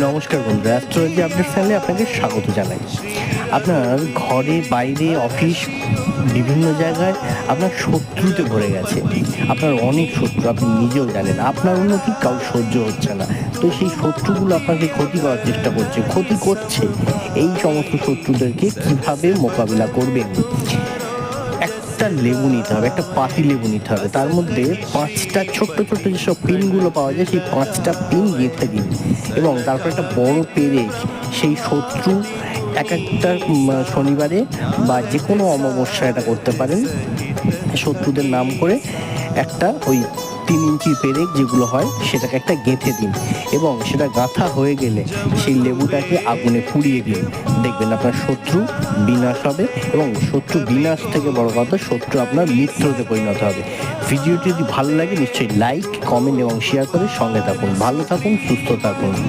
নমস্কার বন্ধুরা astrology update চ্যানেলে আপনাকে স্বাগত জানাই। আপনার ঘরে, বাইরে, অফিস, বিভিন্ন জায়গায় আপনার শত্রুতে ভরে গেছে। আপনার অনেক শত্রু, আপনি নিজেও জানেন, আপনার উন্নতি কাউ সহ্য হচ্ছে না। তো সেই শত্রুগুলো আপনাকে ক্ষতি করার চেষ্টা করছে। ক্ষতি করছে এই সমস্ত শত্রুদেরকে কীভাবে মোকাবিলা করবেন? একটা লেবু নিতে হবে, একটা পাতি লেবু নিতে হবে। তার মধ্যে পাঁচটা ছোট্ট ছোট্ট যেসব পিনগুলো পাওয়া যায়, সেই পাঁচটা পিন গেঁথে দিন এবং তারপর একটা বড় পেরে সেই শত্রু এক একটা শনিবারে বা যে কোনো অমাবস্যা এটা করতে পারেন। শত্রুদের নাম করে একটা ওই তিন ইঞ্চি পেরেক যেগুলো হয়, সেটাকে একটা গেঁথে দিন এবং সেটা গাঁথা হয়ে গেলে সেই লেবুটাকে আগুনে পুড়িয়ে দিন। দেখবেন আপনার শত্রু বিনাশ হবে এবং শত্রু বিনাশ থেকে বড় কথা, শত্রু আপনার মিত্রতে পরিণত হবে। ভিডিওটি যদি ভালো লাগে, নিশ্চয়ই লাইক কমেন্ট এবং শেয়ার করে সঙ্গে থাকুন। ভালো থাকুন, সুস্থ থাকুন।